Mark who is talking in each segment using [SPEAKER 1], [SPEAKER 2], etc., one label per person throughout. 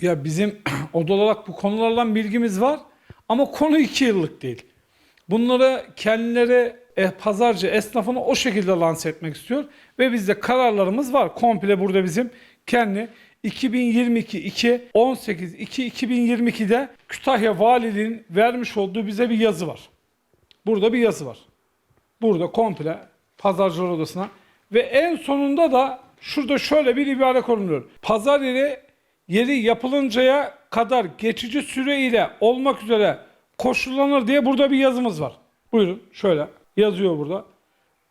[SPEAKER 1] Ya bizim oda olarak bu konularla bilgimiz var ama konu iki yıllık değil. Bunları kendileri e, pazarcı esnafını o şekilde lanse etmek istiyor ve bizde kararlarımız var. Komple burada bizim kendi 2022 2 18 2 2022'de Kütahya Valiliğinin vermiş olduğu bize bir yazı var. Burada bir yazı var. Burada komple pazarcılar odasına ve en sonunda da şurada şöyle bir ibare konuluyor. Pazar yeri yeri yapılıncaya kadar geçici süre ile olmak üzere koşullanır diye burada bir yazımız var. Buyurun şöyle yazıyor burada.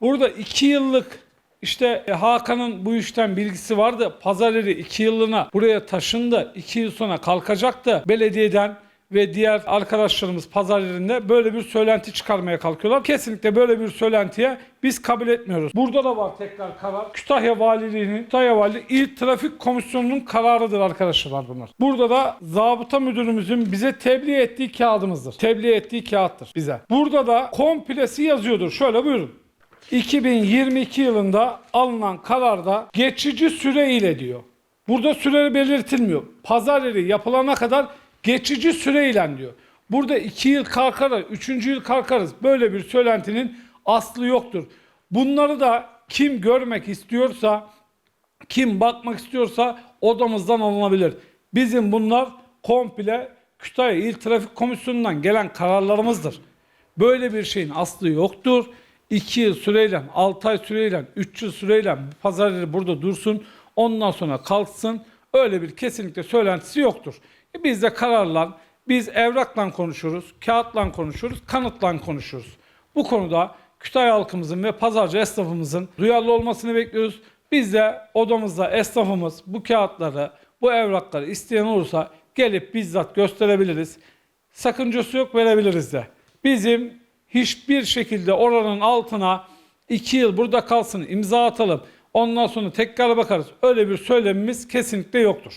[SPEAKER 1] Burada iki yıllık işte e, Hakan'ın bu işten bilgisi vardı. Pazar yeri iki yıllığına buraya taşındı. iki yıl sonra kalkacaktı. Belediyeden ve diğer arkadaşlarımız pazar yerinde böyle bir söylenti çıkarmaya kalkıyorlar. Kesinlikle böyle bir söylentiye biz kabul etmiyoruz. Burada da var tekrar karar. Kütahya Valiliği'nin, Kütahya Valiliği İl Trafik Komisyonu'nun kararıdır arkadaşlar bunlar. Burada da zabıta müdürümüzün bize tebliğ ettiği kağıdımızdır. Tebliğ ettiği kağıttır bize. Burada da komplesi yazıyordur. Şöyle buyurun. 2022 yılında alınan kararda geçici süre ile diyor. Burada süre belirtilmiyor. Pazar yeri yapılana kadar geçici süre ile diyor. Burada 2 yıl kalkarız, 3. yıl kalkarız. Böyle bir söylentinin aslı yoktur. Bunları da kim görmek istiyorsa, kim bakmak istiyorsa odamızdan alınabilir. Bizim bunlar komple Kütahya İl Trafik Komisyonu'ndan gelen kararlarımızdır. Böyle bir şeyin aslı yoktur. 2 yıl süreyle, 6 ay süreyle, 3 yıl süreyle bu pazar yeri burada dursun. Ondan sonra kalksın. Öyle bir kesinlikle söylentisi yoktur. E biz de kararla, biz evrakla konuşuruz, kağıtla konuşuruz, kanıtla konuşuruz. Bu konuda Kütahya halkımızın ve pazarcı esnafımızın duyarlı olmasını bekliyoruz. Biz de odamızda esnafımız bu kağıtları, bu evrakları isteyen olursa gelip bizzat gösterebiliriz. Sakıncası yok verebiliriz de. Bizim hiçbir şekilde oranın altına iki yıl burada kalsın imza atalım. Ondan sonra tekrar bakarız. Öyle bir söylemimiz kesinlikle yoktur.